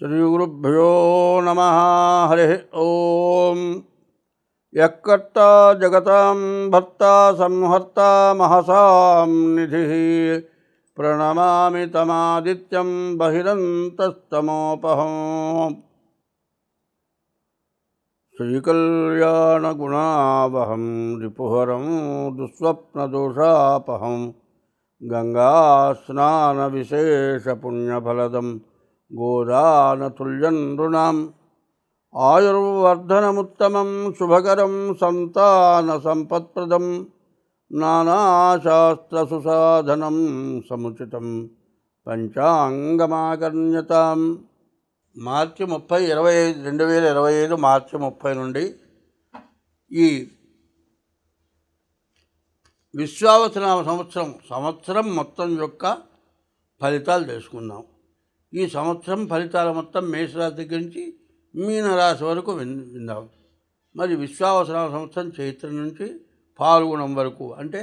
श्रीगुरुभ्यो नमः। हरिः ॐ यः कर्ता जगतां भर्ता संहर्ता महसां निधिः। प्रणमामि तमादित्यं बहिरन्तस्तमोपहम् श्रीकल्याणगुणावहं रिपुहरं दुःस्वप्नदोषापहं गङ्गास्नानविशेषपुण्यफलदम्। నృణాం ఆయుర్వర్ధనముత్తమం శుభకరం సంతాన సంతానసంపత్ప్రదం నానాశాస్త్రసుసాధనం సముచితం పంచాంగమాకర్ణ్యతాం మార్చి ముప్పై ఇరవై ఐదు రెండు వేల ఇరవై ఐదు మార్చి ముప్పై నుండి ఈ విశ్వావసనామ సంవత్సరం సంవత్సరం మొత్తం యొక్క ఫలితాలు తెలుసుకుందాం. ఈ సంవత్సరం ఫలితాల మొత్తం మేషరాశి దగ్గర నుంచి మీనరాశి వరకు విన్ విందాం మరి విశ్వావసర సంవత్సరం చైత్ర నుంచి పాల్గొనం వరకు అంటే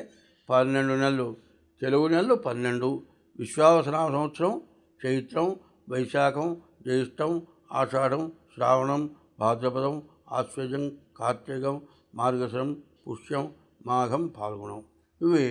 పన్నెండు నెలలు తెలుగు నెలలు పన్నెండు విశ్వావసర సంవత్సరం చైత్రం వైశాఖం జ్యేష్టం ఆషాఢం శ్రావణం భాద్రపదం ఆశ్వజం కార్తీకం మార్గశరం పుష్యం మాఘం పాల్గొనం. ఇవి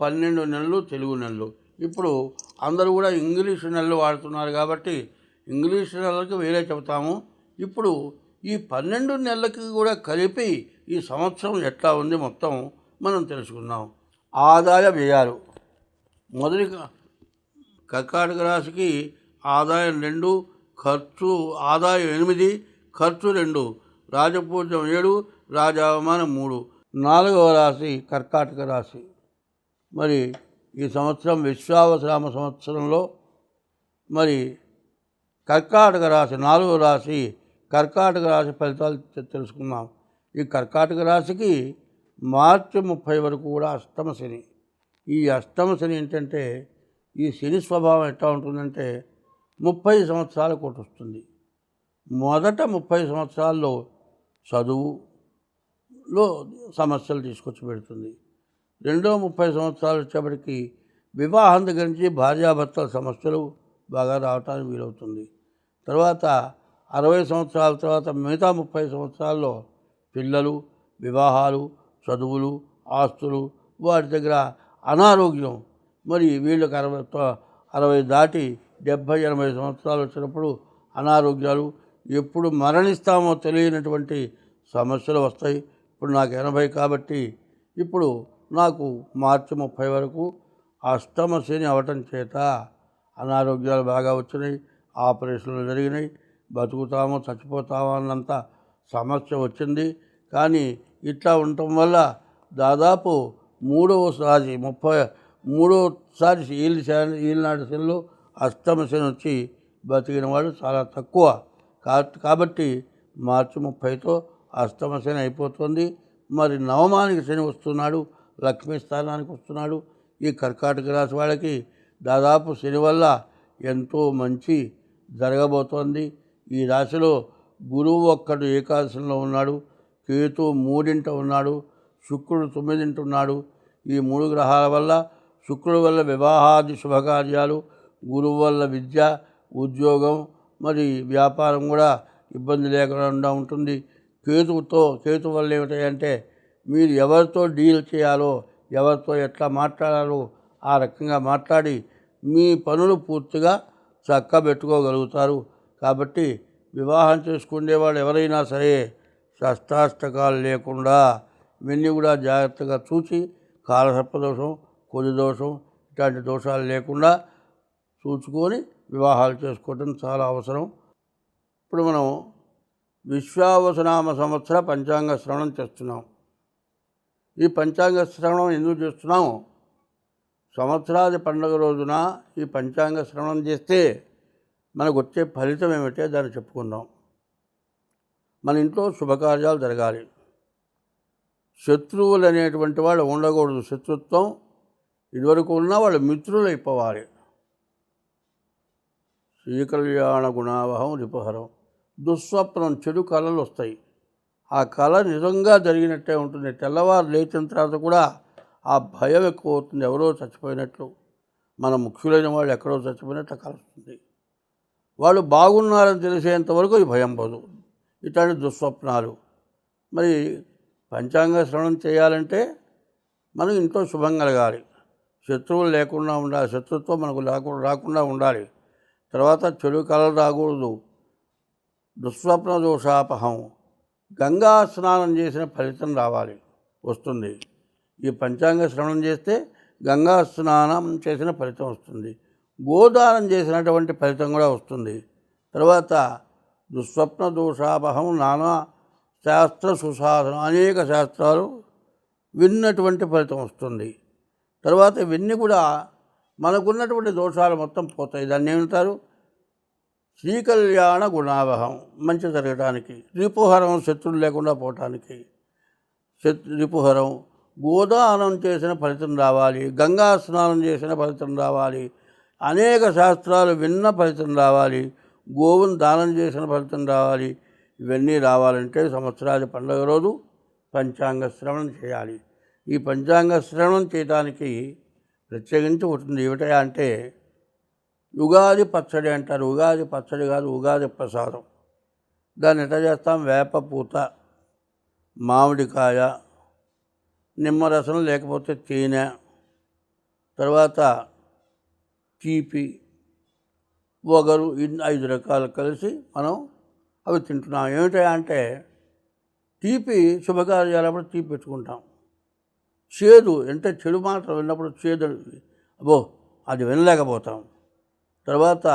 పన్నెండు నెలలు తెలుగు నెలలు. ఇప్పుడు అందరూ కూడా ఇంగ్లీష్ నెలలు వాడుతున్నారు కాబట్టి ఇంగ్లీష్ నెలలకు వేరే చెబుతాము. ఇప్పుడు ఈ పన్నెండు నెలలకి కూడా కలిపి ఈ సంవత్సరం ఎట్లా ఉంది మొత్తం మనం తెలుసుకుందాం. ఆదాయ వ్యయాలు. మొదటి కర్కాటక రాశికి ఆదాయం రెండు ఖర్చు ఆదాయం ఎనిమిది ఖర్చు రెండు రాజపూజ్యం ఏడు రాజావమానం మూడు. నాలుగవ రాశి కర్కాటక రాశి. మరి ఈ సంవత్సరం విశ్వావసరామ సంవత్సరంలో మరి కర్కాటక రాశి నాలుగో రాశి కర్కాటక రాశి ఫలితాలు తెలుసుకుందాం. ఈ కర్కాటక రాశికి మార్చి ముప్పై వరకు కూడా అష్టమ శని. ఈ అష్టమ శని ఏంటంటే ఈ శని స్వభావం ఎట్లా ఉంటుందంటే ముప్పై సంవత్సరాలు కొట్టొస్తుంది మొదట ముప్పై సంవత్సరాల్లో చదువులో సమస్యలు తీసుకొచ్చి పెడుతుంది. రెండో ముప్పై సంవత్సరాలు వచ్చేప్పటికి వివాహం దగ్గర నుంచి భార్యాభర్తల సమస్యలు బాగా రావటానికి వీలవుతుంది. తర్వాత అరవై సంవత్సరాల తర్వాత మిగతా ముప్పై సంవత్సరాల్లో పిల్లలు వివాహాలు చదువులు ఆస్తులు వాటి దగ్గర అనారోగ్యం మరి వీళ్ళకి అరవై అరవై దాటి డెబ్భై ఎనభై సంవత్సరాలు వచ్చినప్పుడు అనారోగ్యాలు ఎప్పుడు మరణిస్తామో తెలియనటువంటి సమస్యలు వస్తాయి. ఇప్పుడు నాకు ఎనభై కాబట్టి ఇప్పుడు నాకు మార్చి ముప్పై వరకు అష్టమ శని అవటం చేత అనారోగ్యాలు బాగా వచ్చినాయి ఆపరేషన్లు జరిగినాయి బతుకుతామో చచ్చిపోతామో అన్నంత సమస్య వచ్చింది. కానీ ఇట్లా ఉండటం వల్ల దాదాపు మూడవసారి ముప్పై మూడోసారి ఈల్ ఈలనాటి శనిలో అష్టమ శని వచ్చి బతికిన వాడు చాలా తక్కువ. కా- కాబట్టి మార్చి ముప్పైతో అష్టమ శని అయిపోతుంది. మరి నవమానికి శని వస్తున్నాడు. లక్ష్మీ స్థానానికి వస్తున్నాడు. ఈ కర్కాటక రాశి వాళ్ళకి దాదాపు శని వల్ల ఎంతో మంచి జరగబోతోంది. ఈ రాశిలో గురువు ఒక్కడు ఏకాదశంలో ఉన్నాడు. కేతు మూడింట ఉన్నాడు. శుక్రుడు తొమ్మిదింట ఉన్నాడు. ఈ మూడు గ్రహాల వల్ల శుక్రుడు వల్ల వివాహాది శుభకార్యాలు గురువు వల్ల విద్య ఉద్యోగం మరి వ్యాపారం కూడా ఇబ్బంది లేకుండా ఉంటుంది. కేతువుతో కేతు వల్ల ఏమిటంటే మీరు ఎవరితో డీల్ చేయాలో ఎవరితో ఎట్లా మాట్లాడాలో ఆ రకంగా మాట్లాడి మీ పనులు పూర్తిగా చక్కబెట్టుకోగలుగుతారు కాబట్టి వివాహం చేసుకునేవాళ్ళు ఎవరైనా సరే షష్టాష్టకాలు లేకుండా ఇవన్నీ కూడా జాగ్రత్తగా చూసి కాలసర్పదోషం కొద్ది దోషం ఇట్లాంటి దోషాలు లేకుండా చూసుకొని వివాహాలు చేసుకోవటం చాలా అవసరం. ఇప్పుడు మనం విశ్వావసనామ సంవత్సర పంచాంగ శ్రవణం చేస్తున్నాం. ఈ పంచాంగ శ్రవణం ఎందుకు చేస్తున్నాం సంవత్సరాది పండుగ రోజున ఈ పంచాంగ శ్రవణం చేస్తే మనకు వచ్చే ఫలితం ఏమిటో దాన్ని చెప్పుకుందాం. మన ఇంట్లో శుభకార్యాలు జరగాలి. శత్రువులు అనేటువంటి వాళ్ళు ఉండకూడదు. శత్రుత్వం ఇదివరకు ఉన్న వాళ్ళు మిత్రులు అయిపోవాలి. శ్రీకళ్యాణ గుణావహం రిపహరం. దుస్వప్నం చెడు కళలు వస్తాయి. ఆ కళ నిజంగా జరిగినట్టే ఉంటుంది. తెల్లవారు లేచిన తర్వాత కూడా ఆ భయం ఎక్కువ అవుతుంది ఎవరో చచ్చిపోయినట్లు. మన ముఖ్యులైన వాళ్ళు ఎక్కడో చచ్చిపోయినట్లు కలుస్తుంది. వాళ్ళు బాగున్నారని తెలిసేంత వరకు ఈ భయం పోదు. ఇట్లాంటి దుస్వప్నాలు. మరి పంచాంగ శ్రవణం చేయాలంటే మనం ఇంట్లో శుభం కలగాలి. శత్రువులు లేకుండా ఉండాలి. శత్రుత్వం మనకు లేకుండా రాకుండా ఉండాలి. తర్వాత చెడు కళలు రాకూడదు. దుస్వప్న దోషాపహం. గంగా స్నానం చేసిన ఫలితం రావాలి వస్తుంది. ఈ పంచాంగ శ్రవణం చేస్తే గంగా స్నానం చేసిన ఫలితం వస్తుంది. గోదానం చేసినటువంటి ఫలితం కూడా వస్తుంది. తర్వాత దుస్వప్న దోషాపహం నానా శాస్త్ర సుసాధనం అనేక శాస్త్రాలు విన్నటువంటి ఫలితం వస్తుంది. తర్వాత ఇవన్నీ కూడా మనకున్నటువంటి దోషాలు మొత్తం పోతాయి. దాన్ని ఏమంటారు? శ్రీకళ్యాణ గుణావహం మంచి జరగడానికి రిపుహరం శత్రులు లేకుండా పోవటానికి రిపుహరం గోదానం చేసిన ఫలితం రావాలి గంగా స్నానం చేసిన ఫలితం రావాలి అనేక శాస్త్రాలు విన్న ఫలితం రావాలి గోవును దానం చేసిన ఫలితం రావాలి ఇవన్నీ రావాలంటే సంవత్సరాది పండుగ రోజు పంచాంగ శ్రవణం చేయాలి. ఈ పంచాంగ శ్రవణం చేయడానికి ప్రత్యేకించి ఉంటుంది ఏమిటయా అంటే ఉగాది పచ్చడి అంటారు. ఉగాది పచ్చడి కాదు ఉగాది ప్రసాదం. దాన్ని ఎట్లా చేస్తాం? వేపపూత మామిడికాయ నిమ్మరసం లేకపోతే తేనె తర్వాత తీపి వగరు ఇన్ని ఐదు రకాలు కలిసి మనం అవి తింటున్నాం. ఏమిటా అంటే తీపి శుభకార్యాలప్పుడు తీపి పెట్టుకుంటాం. చేదు అంటే చెడు మాటలు విన్నప్పుడు చేదు అబ్బో అది వినలేకపోతాం. తర్వాత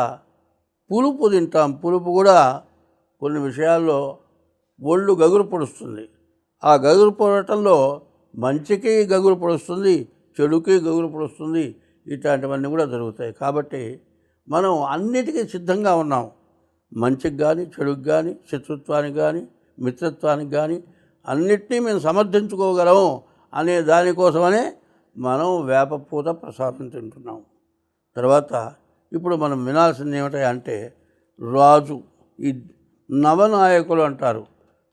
పులుపు తింటాం. పులుపు కూడా కొన్ని విషయాల్లో ఒళ్ళు గగురు పొడుస్తుంది. ఆ గగురు పొడటంలో మంచికి గగురు పొడుస్తుంది చెడుకి గగురు పొడుస్తుంది ఇట్లాంటివన్నీ కూడా జరుగుతాయి. కాబట్టి మనం అన్నిటికీ సిద్ధంగా ఉన్నాం. మంచికి కానీ చెడుకు కానీ శత్రుత్వానికి కానీ మిత్రత్వానికి కానీ అన్నిటినీ మేము సమర్థించుకోగలము అనే దానికోసమనే మనం వేపపూత ప్రసాదం తింటున్నాం. తర్వాత ఇప్పుడు మనం వినాల్సింది ఏమిటి అంటే రాజు ఈ నవనాయకులు అంటారు.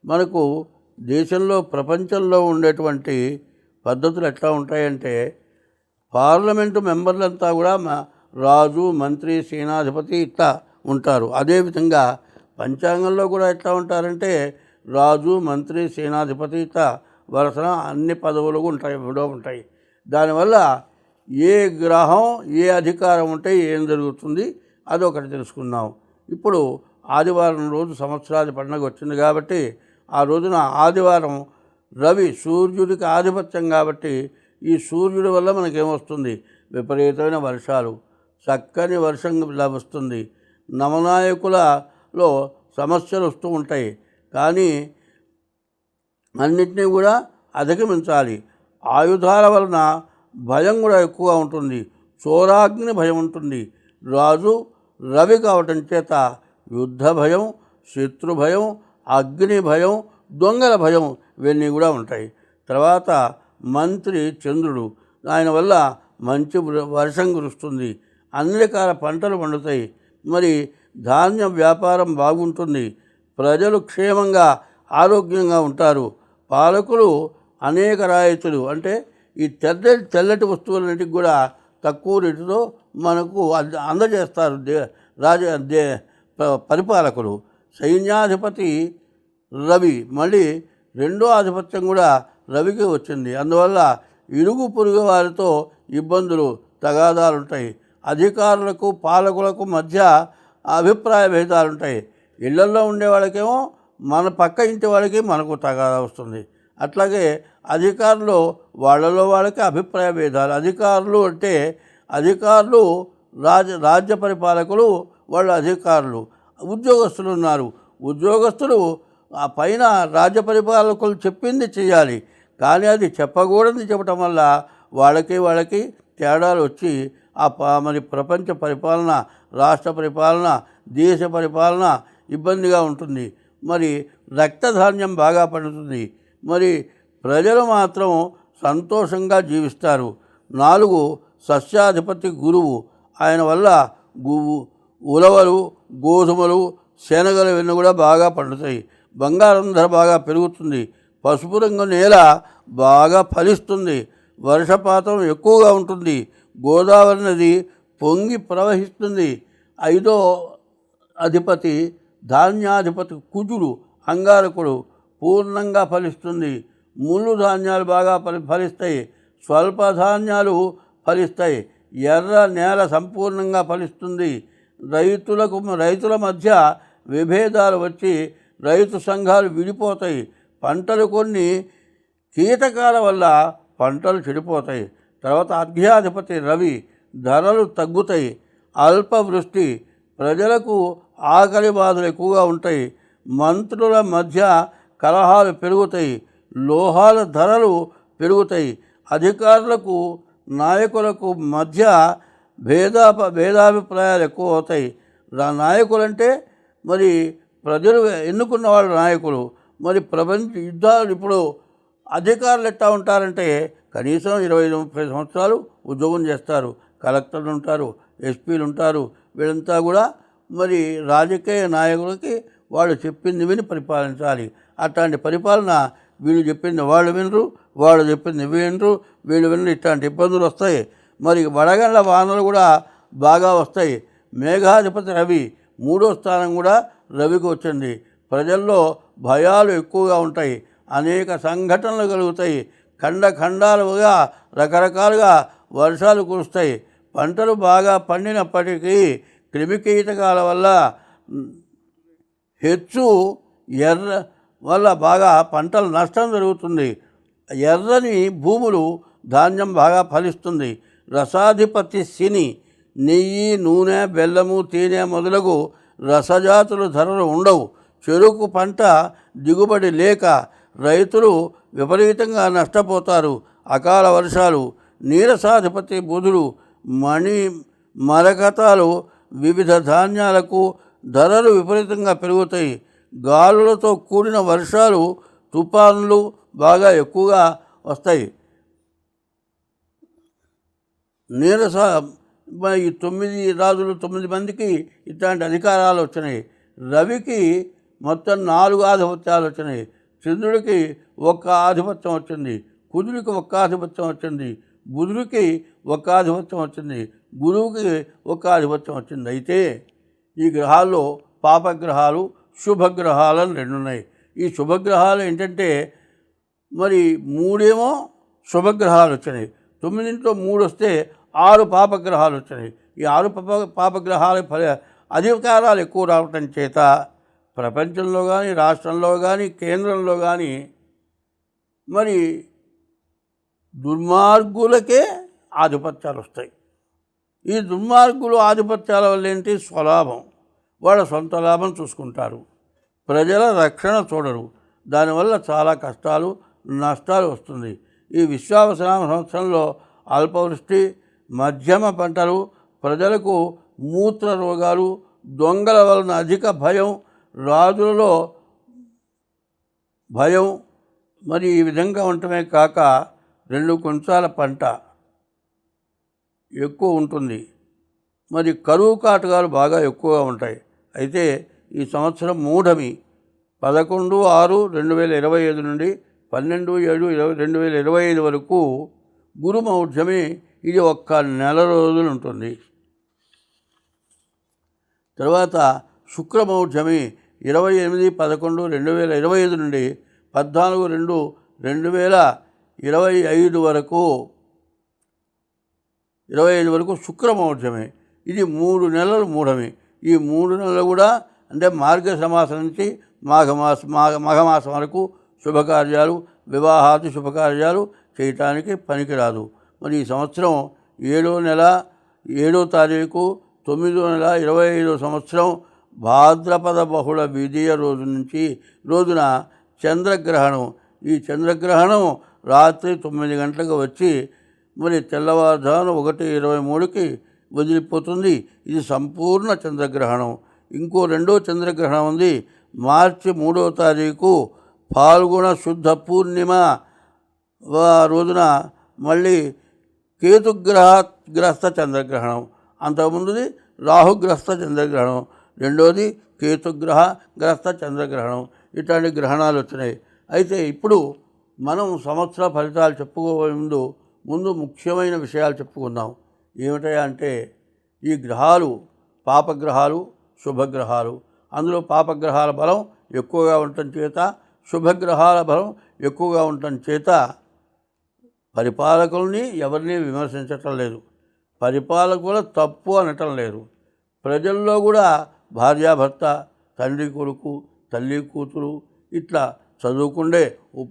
మనకు దేశంలో ప్రపంచంలో ఉండేటువంటి పద్ధతులు ఎట్లా ఉంటాయంటే పార్లమెంటు మెంబర్లంతా కూడా మా రాజు మంత్రి సేనాధిపతి ఇట్లా ఉంటారు. అదేవిధంగా పంచాంగంలో కూడా ఎట్లా ఉంటారంటే రాజు మంత్రి సేనాధిపతి ఇట్లా వరుసన అన్ని పదవులు ఉంటాయి ఉంటాయి. దానివల్ల ఏ గ్రహం ఏ అధికారం ఉంటే ఏం జరుగుతుంది అదొకటి తెలుసుకుందాం. ఇప్పుడు ఆదివారం రోజు సంవత్సరాది పండుగ వచ్చింది కాబట్టి ఆ రోజున ఆదివారం రవి సూర్యుడికి ఆధిపత్యం కాబట్టి ఈ సూర్యుడి వల్ల మనకేమొస్తుంది విపరీతమైన వర్షాలు. చక్కని వర్షం లభిస్తుంది. నవనాయకులలో సమస్యలు వస్తూ ఉంటాయి. కానీ అన్నిటినీ కూడా అధిగమించాలి. ఆయుధాల వలన భయం కూడా ఎక్కువగా ఉంటుంది. చోరాగ్ని భయం ఉంటుంది. రాజు రవి కావటం చేత యుద్ధ భయం శత్రు భయం అగ్ని భయం దొంగల భయం ఇవన్నీ కూడా ఉంటాయి. తర్వాత మంత్రి చంద్రుడు. ఆయన వల్ల మంచి వృ- వర్షం కురుస్తుంది. అన్ని రకాల పంటలు పండుతాయి. మరి ధాన్య వ్యాపారం బాగుంటుంది. ప్రజలు క్షేమంగా ఆరోగ్యంగా ఉంటారు. పాలకులు అనేక రాయితీలు అంటే ఈ తెల్ల తెల్లటి వస్తువులన్నిటికి కూడా తక్కువ రేటుతో మనకు అంద- అందజేస్తారు దే రాజ దే పరిపాలకులు. సైన్యాధిపతి రవి మళ్ళీ రెండో ఆధిపత్యం కూడా రవికి వచ్చింది. అందువల్ల ఇరుగు పొరుగు వారితో ఇబ్బందులు తగాదాలు ఉంటాయి అధికారులకు పాలకులకు మధ్య అభిప్రాయ భేదాలు ఉంటాయి ఇళ్ళల్లో ఉండే వాళ్ళకేమో మన పక్క ఇంటి వాళ్ళకి మనకు తగాదా వస్తుంది. అట్లాగే అధికారులు వాళ్ళలో వాళ్ళకి అభిప్రాయ భేదాలు. అధికారులు అంటే అధికారులు రాజ రాజ్య పరిపాలకులు వాళ్ళ అధికారులు ఉద్యోగస్తులు ఉన్నారు. ఉద్యోగస్తులు ఆ పైన రాజ్య పరిపాలకులు చెప్పింది చేయాలి. కానీ అది చెప్పకూడదు చెప్పటం వల్ల వాళ్ళకి వాళ్ళకి తేడాలు వచ్చి ఆ ప- మరి ప్రపంచ పరిపాలన రాష్ట్ర పరిపాలన దేశ పరిపాలన ఇబ్బందిగా ఉంటుంది. మరి రక్తధాన్యం బాగా పండుతుంది. మరి ప్రజలు మాత్రం సంతోషంగా జీవిస్తారు. నాలుగు సస్యాధిపతి గురువు. ఆయన వల్ల గువ్వు ఉలవలు గోధుమలు శనగలు ఇవన్నీ కూడా బాగా పండుతాయి. బంగారం ధర బాగా పెరుగుతుంది. పసుపు రంగు నేల బాగా ఫలిస్తుంది. వర్షపాతం ఎక్కువగా ఉంటుంది. గోదావరి నది పొంగి ప్రవహిస్తుంది. ఐదో అధిపతి ధాన్యాధిపతి కుజుడు అంగారకుడు పూర్ణంగా ఫలిస్తుంది. ముళ్ళు ధాన్యాలు బాగా ఫలి ఫలిస్తాయి. స్వల్ప ధాన్యాలు ఫలిస్తాయి. ఎర్ర నేల సంపూర్ణంగా ఫలిస్తుంది. రైతులకు రైతుల మధ్య విభేదాలు వచ్చి రైతు సంఘాలు విడిపోతాయి. పంటలు కొన్ని కీటకాల వల్ల పంటలు చెడిపోతాయి. తర్వాత అధ్యాధిపతి రవి ధరలు తగ్గుతాయి. అల్పవృష్టి ప్రజలకు ఆకలి బాధలు ఎక్కువగా ఉంటాయి. మంత్రుల మధ్య కలహాలు పెరుగుతాయి. లోహాల ధరలు పెరుగుతాయి. అధికారులకు నాయకులకు మధ్య భేదా భేదాభిప్రాయాలు ఎక్కువ అవుతాయి. నాయకులు నాయకులంటే మరి ప్రజలు ఎన్నుకున్న వాళ్ళు నాయకులు. మరి ప్రపంచ యుద్ధాలు ఇప్పుడు అధికారులు ఎట్టా ఉంటారంటే కనీసం ఇరవై ముప్పై సంవత్సరాలు ఉద్యోగం చేస్తారు. కలెక్టర్లు ఉంటారు ఎస్పీలు ఉంటారు. వీళ్ళంతా కూడా మరి రాజకీయ నాయకులకి వాళ్ళు చెప్పింది విని పరిపాలించాలి. అట్లాంటి పరిపాలన వీళ్ళు చెప్పింది వాళ్ళు వినరు వాళ్ళు చెప్పింది వినరు వీళ్ళు వినరు ఇట్లాంటి ఇబ్బందులు వస్తాయి. మరి వడగండ్ల వానలు కూడా బాగా వస్తాయి. మేఘాధిపతి రవి మూడో స్థానం కూడా రవికి వచ్చింది. ప్రజల్లో భయాలు ఎక్కువగా ఉంటాయి. అనేక సంఘటనలు కలుగుతాయి. ఖండ ఖండాలుగా రకరకాలుగా వర్షాలు కురుస్తాయి. పంటలు బాగా పండినప్పటికీ క్రిమికీటకాల వల్ల హెచ్చు ఎర్ర వల్ల బాగా పంటలు నష్టం జరుగుతుంది. ఎర్రని భూములు ధాన్యం బాగా ఫలిస్తుంది. రసాధిపతి శని నెయ్యి నూనె బెల్లము తేనె మొదలగు రసజాతుల ధరలు ఉండవు. చెరుకు పంట దిగుబడి లేక రైతులు విపరీతంగా నష్టపోతారు. అకాల వర్షాలు నీరసాధిపతి బుధుడు మణి మరకతాలు వివిధ ధాన్యాలకు ధరలు విపరీతంగా పెరుగుతాయి. గాలులతో కూడిన వర్షాలు తుఫాన్లు బాగా ఎక్కువగా వస్తాయి. నీరస ఈ తొమ్మిది రాజులు తొమ్మిది మందికి ఇట్లాంటి అధికారాలు వచ్చినాయి. రవికి మొత్తం నాలుగు ఆధిపత్యాలు వచ్చినాయి. చంద్రుడికి ఒక్క ఆధిపత్యం వచ్చింది. కుదురుకి ఒక్క ఆధిపత్యం వచ్చింది. బుధుడికి ఒక్క ఆధిపత్యం వచ్చింది. గురువుకి ఒక్క ఆధిపత్యం వచ్చింది. అయితే ఈ గ్రహాల్లో పాపగ్రహాలు శుభగ్రహాలు అని రెండు ఉన్నాయి ఈ శుభగ్రహాలు ఏంటంటే మరి మూడేమో శుభగ్రహాలు వచ్చినాయి తొమ్మిదింట్లో మూడు వస్తే ఆరు పాపగ్రహాలు వచ్చినాయి ఈ ఆరు పాప పాపగ్రహాల ఫల అధికారాలు ఎక్కువ రావటం చేత ప్రపంచంలో కానీ రాష్ట్రంలో కానీ కేంద్రంలో కానీ మరి దుర్మార్గులకే ఆధిపత్యాలు వస్తాయి ఈ దుర్మార్గులు ఆధిపత్యాల వల్ల ఏంటి? స్వలాభం. వాళ్ళ సొంత లాభం చూసుకుంటారు. ప్రజల రక్షణ చూడరు. దానివల్ల చాలా కష్టాలు నష్టాలు వస్తుంది. ఈ విశ్వావసనామ సంవత్సరంలో అల్పవృష్టి మధ్యమ పంటలు ప్రజలకు మూత్ర రోగాలు దొంగల వలన అధిక భయం రాజులలో భయం మరి ఈ విధంగా ఉండటమే కాక రెండు కొంచాల పంట ఎక్కువ ఉంటుంది. మరి కరువు కాటకాలు బాగా ఎక్కువగా ఉంటాయి. అయితే ఈ సంవత్సరం మూఢమి. పదకొండు ఆరు రెండు వేల ఇరవై ఐదు నుండి పన్నెండు ఏడు ఇరవై రెండు వేల ఇరవై ఐదు వరకు గురుమౌఢ్యమి ఇది ఒక్క నెల రోజులు ఉంటుంది. తర్వాత శుక్రమౌఢ్యమి ఇరవై ఎనిమిది పదకొండు రెండు వేల ఇరవై ఐదు నుండి పద్నాలుగు రెండు రెండు వేల ఇరవై ఐదు వరకు ఇరవై ఐదు వరకు శుక్రమౌఢ్యమే ఇది మూడు నెలలు మూఢమే. ఈ మూడు నెలలు కూడా అంటే మార్గ సమాసం నుంచి మాఘమాస మాఘ మాఘమాసం వరకు శుభకార్యాలు వివాహాది శుభకార్యాలు చేయటానికి పనికిరాదు. మరి ఈ సంవత్సరం ఏడో నెల ఏడో తారీఖు తొమ్మిదో నెల ఇరవై ఐదో సంవత్సరం భాద్రపద బహుళ విధియ రోజు నుంచి రోజున చంద్రగ్రహణం. ఈ చంద్రగ్రహణం రాత్రి తొమ్మిది గంటలకు వచ్చి మరి తెల్లవారుజామున ఒకటి ఇరవై మూడుకి వదిలిపోతుంది. ఇది సంపూర్ణ చంద్రగ్రహణం. ఇంకో రెండో చంద్రగ్రహణం ఉంది. మార్చి మూడో తారీఖు పాల్గొన శుద్ధ పూర్ణిమ. రోజున మళ్ళీ కేతుగ్రహ గ్రస్త చంద్రగ్రహణం. అంతకుముందుది రాహుగ్రస్త చంద్రగ్రహణం. రెండోది కేతుగ్రహ గ్రస్త చంద్రగ్రహణం. ఇట్లాంటి గ్రహణాలు వచ్చినాయి. అయితే ఇప్పుడు మనం సంవత్సర ఫలితాలు చెప్పుకోవే ముందు ముందు ముఖ్యమైన విషయాలు చెప్పుకుందాం. ఏమిటయా అంటే ఈ గ్రహాలు పాపగ్రహాలు శుభగ్రహాలు. అందులో పాపగ్రహాల బలం ఎక్కువగా ఉండటం చేత శుభగ్రహాల బలం ఎక్కువగా ఉండటం చేత పరిపాలకుల్ని ఎవరిని విమర్శించటం లేదు. పరిపాలకుల తప్పు అనటం లేదు. ప్రజల్లో కూడా భార్యాభర్త తండ్రి కొడుకు తల్లి కూతురు ఇట్లా చదువుకుండే ఉప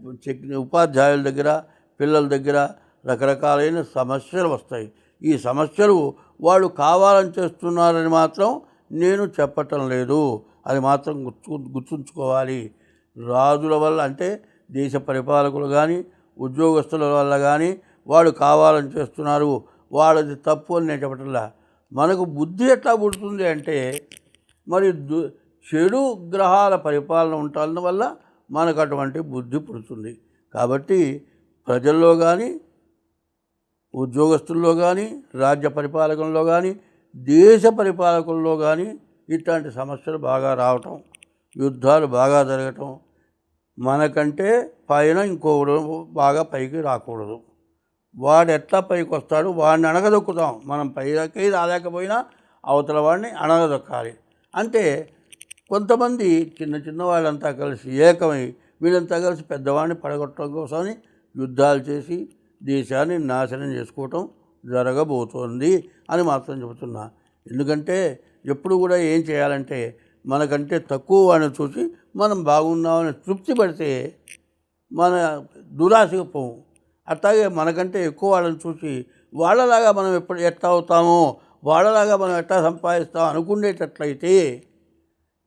ఉపాధ్యాయుల దగ్గర పిల్లల దగ్గర రకరకాలైన సమస్యలు వస్తాయి. ఈ సమస్యలు వాళ్ళు కావాలని చేస్తున్నారని మాత్రం నేను చెప్పటం లేదు. అది మాత్రం గుర్తు గుర్తుంచుకోవాలి. రాజుల వల్ల అంటే దేశ పరిపాలకులు కానీ ఉద్యోగస్తుల వల్ల కానీ వాళ్ళు కావాలని చేస్తున్నారు. వాళ్ళది తప్పు అని నేను చెప్పటంలా. మనకు బుద్ధి ఎట్లా పుడుతుంది అంటే మరి దు చెడు గ్రహాల పరిపాలన ఉండటం వల్ల మనకు అటువంటి బుద్ధి పుడుతుంది. కాబట్టి ప్రజల్లో కానీ ఉద్యోగస్తుల్లో కానీ రాజ్య పరిపాలకుల్లో కానీ దేశ పరిపాలకుల్లో కానీ ఇట్లాంటి సమస్యలు బాగా రావటం యుద్ధాలు బాగా జరగటం మనకంటే పైన ఇంకొకడు బాగా పైకి రాకూడదు. వాడు ఎట్లా పైకి వస్తాడు వాడిని అణగదొక్కుతాం. మనం పైకి రాలేకపోయినా అవతల వాడిని అణగదొక్కాలి. అంటే కొంతమంది చిన్న చిన్న వాళ్ళంతా కలిసి ఏకమై వీళ్ళంతా కలిసి పెద్దవాడిని పడగొట్టడం కోసమని యుద్ధాలు చేసి దేశాన్ని నాశనం చేసుకోవటం జరగబోతోంది అని మాత్రం చెబుతున్నా. ఎందుకంటే ఎప్పుడు కూడా ఏం చేయాలంటే మనకంటే తక్కువ వాడిని చూసి మనం బాగున్నామని తృప్తి పడితే మన దురాశకు పోము అట్లాగే మనకంటే ఎక్కువ వాళ్ళని చూసి వాళ్ళలాగా మనం ఎప్పుడు ఎట్లా అవుతామో వాళ్ళలాగా మనం ఎట్లా సంపాదిస్తాం అనుకునేటట్లయితే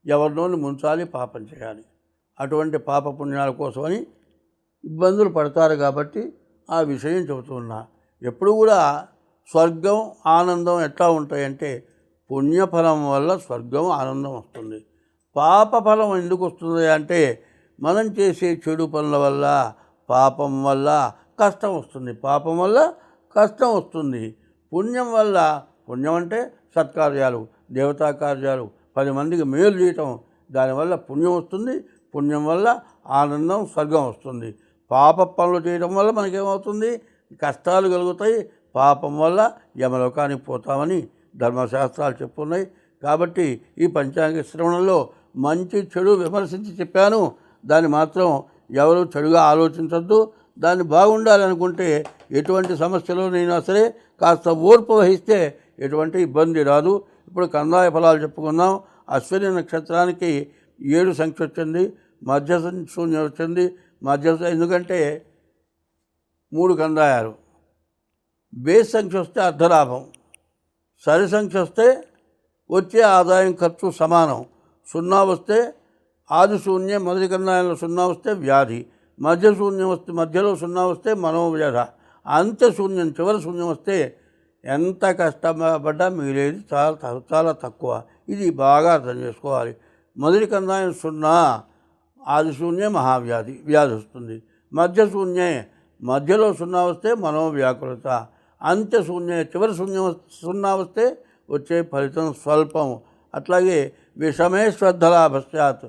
ఎవరినోని ముంచాలి పాపం చేయాలి. అటువంటి పాప పుణ్యాల కోసమని ఇబ్బందులు పడతారు కాబట్టి ఆ విషయం చెబుతున్నా ఎప్పుడు కూడా స్వర్గం ఆనందం ఎట్లా ఉంటాయంటే పుణ్యఫలం వల్ల స్వర్గం ఆనందం వస్తుంది. పాప ఫలం ఎందుకు వస్తుంది అంటే మనం చేసే చెడు పనుల వల్ల పాపం వల్ల కష్టం వస్తుంది. పాపం వల్ల కష్టం వస్తుంది. పుణ్యం వల్ల పుణ్యం అంటే సత్కార్యాలు దేవతా కార్యాలు పది మందికి మేలు చేయటం. దానివల్ల పుణ్యం వస్తుంది. పుణ్యం వల్ల ఆనందం స్వర్గం వస్తుంది. పాప పనులు చేయడం వల్ల మనకేమవుతుంది? కష్టాలు కలుగుతాయి. పాపం వల్ల యమలోకానికి పోతామని ధర్మశాస్త్రాలు చెప్పున్నాయి. కాబట్టి ఈ పంచాంగ శ్రవణంలో మంచి చెడు విమర్శించి చెప్పాను. దాన్ని మాత్రం ఎవరు చెడుగా ఆలోచించద్దు. దాన్ని బాగుండాలనుకుంటే ఎటువంటి సమస్యలు నేను సరే కాస్త ఓర్పు వహిస్తే ఎటువంటి ఇబ్బంది రాదు. ఇప్పుడు కందాయ ఫలాలు చెప్పుకుందాం అశ్విని నక్షత్రానికి ఏడు సంఖ్య వచ్చింది. మధ్య శూన్యం వచ్చింది. మధ్య ఎందుకంటే మూడు కందాయాలు. బేస్ సంఖ్య వస్తే అర్ధలాభం. సరి సంఖ్య వస్తే వచ్చే ఆదాయం ఖర్చు సమానం. సున్నా వస్తే ఆది శూన్యం మొదటి కందాయంలో సున్నా వస్తే వ్యాధి. మధ్య శూన్యం వస్తే మధ్యలో సున్నా వస్తే మనోవ్యధ. అంత్య శూన్యం చివరి శూన్యం వస్తే ఎంత కష్టపడ్డా మిగిలేది చాలా చాలా తక్కువ. ఇది బాగా అర్థం చేసుకోవాలి. మొదటి కందాయం సున్నా. ఆదిశూన్య మహావ్యాధి వ్యాధి వస్తుంది. మధ్య శూన్యే మధ్యలో సున్నా వస్తే మనోవ్యాకులత అంత్య శూన్య చివరి శూన్యం సున్నా వస్తే వచ్చే ఫలితం స్వల్పం అట్లాగే విషమే శ్రద్ధలాభశ్చాత్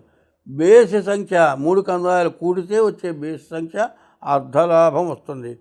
బేసి సంఖ్య మూడు కందాయాలు కూడితే వచ్చే బేసి సంఖ్య అర్ధలాభం వస్తుంది.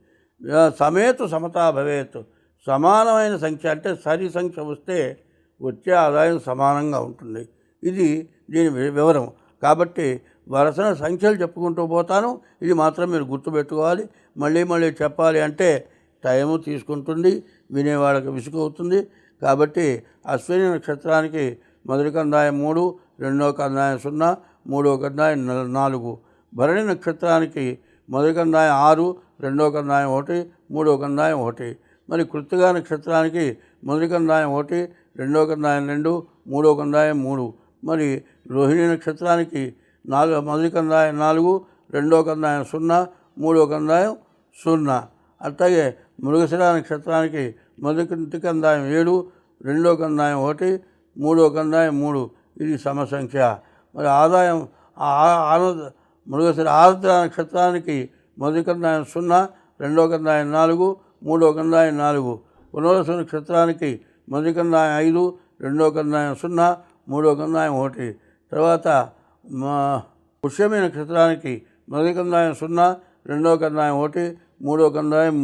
సమేతు సమతా భవేత్. సమానమైన సంఖ్య అంటే సరి సంఖ్య వస్తే వచ్చే ఆదాయం సమానంగా ఉంటుంది. ఇది దీని వి- వివరం కాబట్టి వరసన సంఖ్యలు చెప్పుకుంటూ పోతాను. ఇది మాత్రం మీరు గుర్తుపెట్టుకోవాలి. మళ్ళీ మళ్ళీ చెప్పాలి అంటే టైము తీసుకుంటుంది వినేవాళ్ళకి విసుగవుతుంది. కాబట్టి అశ్విని నక్షత్రానికి మొదటి కందాయం మూడు రెండో కందాయం సున్నా మూడో కందాయం నాలుగు. భరణి నక్షత్రానికి మొదటి కందాయం ఆరు రెండో కందాయం ఒకటి మూడో కందాయం ఒకటి. మరి కృత్తిగా నక్షత్రానికి మొదటి కందాయం ఒకటి రెండో కందాయం రెండు మూడో కందాయం మూడు. మరి రోహిణి నక్షత్రానికి నాలుగు మొదటి కందాయం నాలుగు రెండో కందాయం సున్నా మూడో కందాయం సున్నా. అట్లాగే మృగశిర నక్షత్రానికి మొదటి కందాయం ఏడు రెండో కందాయం ఒకటి మూడో కందాయం మూడు. ఇది సమసంఖ్య. మరి ఆదాయం ఆ ఆనంద మృగశిర ఆరుద్ర నక్షత్రానికి మొదటి కందాయం సున్నా రెండో కందాయం నాలుగు మూడో కందాయం నాలుగు. పునరసు నక్షత్రానికి మొదటి కందాయం ఐదు రెండో కందాయం సున్నా మూడో కందాయం ఒకటి. తర్వాత మా పుష్యమి నక్షత్రానికి మొదటి కందాయం సున్నా రెండో కందాయం ఒకటి మూడో కందాయం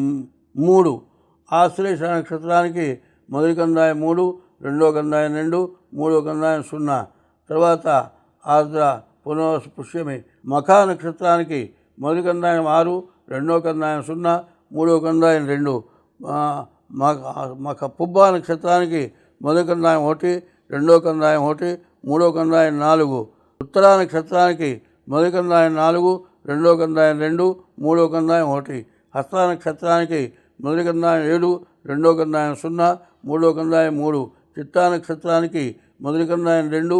మూడు. ఆశ్లేష నక్షత్రానికి మొదటి కందాయం మూడు రెండో కందాయం రెండు మూడో కందాయం సున్నా. తర్వాత ఆర్ద్ర పునర్వసు పుష్యమి మఖా నక్షత్రానికి మొదటి కందాయం ఆరు రెండో కందాయం సున్నా మూడో కందాయం రెండు. మఖ పుబ్బ నక్షత్రానికి మొదటి కందాయం ఒకటి రెండో కందాయం ఒకటి మూడో కందాయం నాలుగు. ఉత్తరా నక్షత్రానికి మొదటి కందాయం నాలుగు రెండో కందాయం రెండు మూడో కందాయం ఒకటి. హస్త నక్షత్రానికి మొదటి కందాయం ఏడు రెండో కందాయం సున్నా మూడో కందాయం మూడు. చిత్తా నక్షత్రానికి మొదటి కందాయం రెండు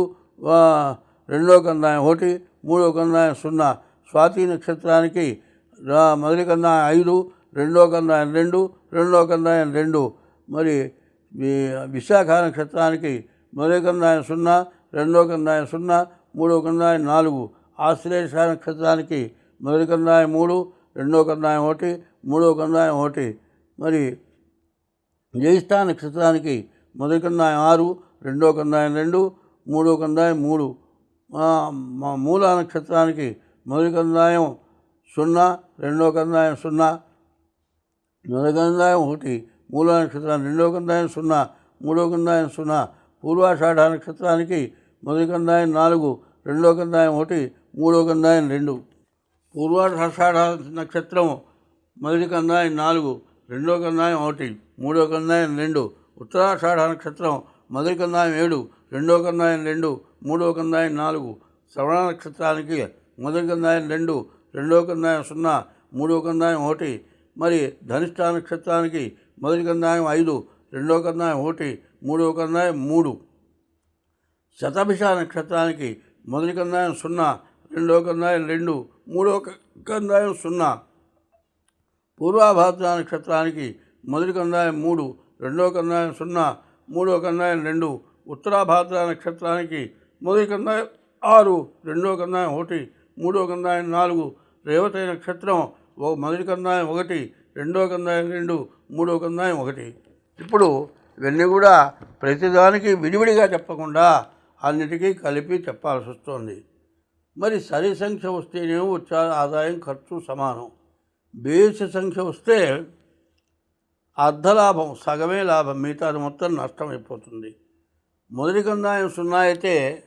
రెండో కందాయం ఒకటి మూడో కందాయం సున్నా. స్వాతి నక్షత్రానికి మొదటి కందాయం ఐదు రెండో కందాయం రెండు రెండో కందాయం రెండు. మరి విశాఖ నక్షత్రానికి మొదటి కందాయం సున్నా రెండో కందాయం సున్నా మూడో కందాయం నాలుగు ఆశ్లేష నక్షత్రానికి మొదటి కందాయం మూడు రెండో కందాయం ఒకటి మూడో కందాయం ఒకటి. మరి జ్యేష్ఠ నక్షత్రానికి మొదటి కందాయం ఆరు రెండో కందాయం రెండు మూడో కందాయం మూడు. మా మూల నక్షత్రానికి మొదటి కందాయం సున్నా రెండో కందాయం సున్నా మొదటి కందాయం ఒకటి మూల నక్షత్రం రెండో కందాయం సున్నా మూడో కందాయం సున్నా. పూర్వాషాఢ నక్షత్రానికి మొదటి కందాయం నాలుగు రెండో కందాయం ఒకటి మూడో కందాయం రెండు. పూర్వాషాఢ నక్షత్రం మొదటి కందాయం నాలుగు రెండో కందాయం ఒకటి మూడో కందాయం రెండు ఉత్తరాషాఢ నక్షత్రం మొదటి కందాయం ఏడు రెండో కందాయం రెండు మూడో కందాయం నాలుగు. శ్రవణ నక్షత్రానికి మొదటి కందాయం రెండు రెండో కందాయం సున్నా మూడో కందాయం ఒకటి మరి ధనిష్ట నక్షత్రానికి మొదటి కందాయం ఐదు రెండో కందాయం ఒకటి మూడో కందాయం మూడు. శతభిష నక్షత్రానికి మొదటి కందాయం సున్నా రెండో కందాయం రెండు మూడో కందాయం సున్నా. పూర్వాభాద్ర నక్షత్రానికి మొదటి కందాయం మూడు రెండో కందాయం సున్నా మూడో కందాయం రెండు ఉత్తరాభాద్ర నక్షత్రానికి మొదటి కందాయం ఆరు రెండో కందాయం ఒకటి మూడో కందాయం నాలుగు రేవతి నక్షత్రం ఒక మొదటి కందాయం ఒకటి రెండో కందాయం రెండు మూడో కందాయం ఒకటి. ఇప్పుడు ఇవన్నీ కూడా ప్రతిదానికి విడివిడిగా చెప్పకుండా అన్నిటికీ కలిపి చెప్పాల్సి వస్తుంది. మరి సరి సంఖ్య వస్తేనేమో వచ్చే ఆదాయం ఖర్చు సమానం. బేసి సంఖ్య వస్తే అర్ధలాభం సగమే లాభం మిగతాది మొత్తం నష్టం అయిపోతుంది. మొదటి కందాయం సున్నా అయితే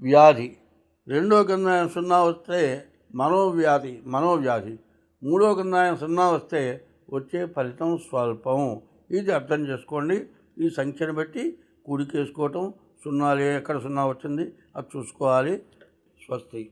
వ్యాధి. రెండో కందాయం సున్నా వస్తే మనోవ్యాధి మనోవ్యాధి. మూడో కందాయం సున్నా వస్తే వచ్చే ఫలితం స్వల్పం. ఇది అర్థం చేసుకోండి. ఈ సంఖ్యను బట్టి కూడికేసుకోవటం సున్నాలు ఎక్కడ సున్నా వచ్చింది అది చూసుకోవాలి. స్వస్తి.